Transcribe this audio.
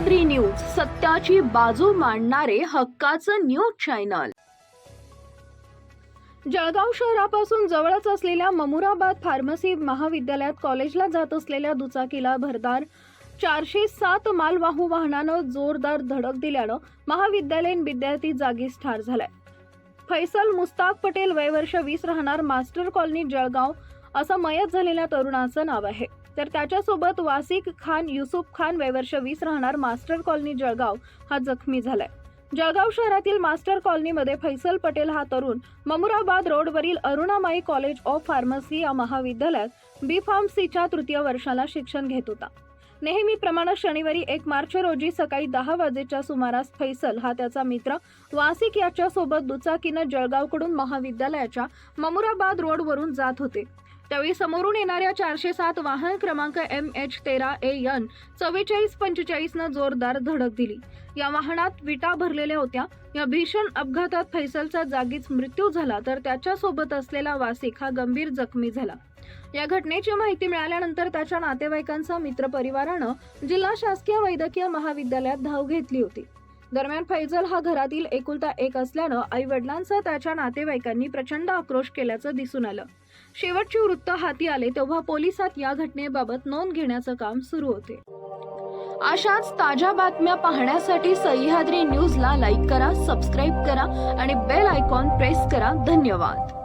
जनतेची बाजू मांडणारे हक्काचं न्यूज चॅनल. जळगाव शहरापासून जवळच असलेल्या ममुराबाद फार्मसी महाविद्यालयात कॉलेजला जात असलेल्या दुचाकीला भरदार चारशे सात मालवाहू वाहनानं जोरदार धडक दिल्यानं महाविद्यालयीन विद्यार्थी जागीच ठार झालाय. फैसल मुस्ताक पटेल वयवर्ष वीस राहणार मास्टर कॉलनी जळगाव असं मयत झालेल्या तरुणाचं नाव आहे. तर त्याच्यासोबत वासिक खान युसुफ खान वयवर्ष वीस राहणार मास्टर कॉलनी जळगाव हा जखमी झालाय. जळगाव शहरातील मास्टर कॉलनीमध्ये फैसल पटेल हा तरुण ममुराबाद रोडवरील अरुणामाई कॉलेज ऑफ फार्मसी या महाविद्यालयात बी फार्मसीच्या तृतीय वर्षाला शिक्षण घेत होता. नेहमीप्रमाणे शनिवारी एक मार्च रोजी सकाळी दहा वाजेच्या सुमारास फैसल हा त्याचा मित्र वासिक याच्यासोबत दुचाकीनं जळगावकडून महाविद्यालयाच्या ममुराबाद रोडवरून जात होते. त्यावेळी समोरून येणाऱ्या चारशे सात वाहन क्रमांक एम एच तेरा ए यन चव्वेचाळीस पंचेचाळीसनं जोरदार धडक दिली. या वाहनात विटा भरलेल्या होत्या. या भीषण अपघातात फैसलचा जागीच मृत्यू झाला तर त्याच्यासोबत असलेला वासिक हा गंभीर जखमी झाला. या घटनेची माहिती मिळाल्यानंतर त्याच्या नातेवाईकांचा मित्रपरिवारानं जिल्हा शासकीय वैद्यकीय महाविद्यालयात धाव घेतली होती. दरम्यान फैजल हा घरातील एकुलता एक असल्यानं आई वडिलांसह त्याच्या नातेवाईकांनी प्रचंड आक्रोश केल्याचं दिसून आलं. शेवटचे वृत्त हाती आले तेव्हा पोलिसात या घटनेबाबत नोंद घेण्याचं काम सुरू होते. अशाच ताज्या बातम्या पाहण्यासाठी सह्याद्री न्यूजला लाईक करा सबस्क्राईब करा आणि बेल आयकॉन प्रेस करा. धन्यवाद.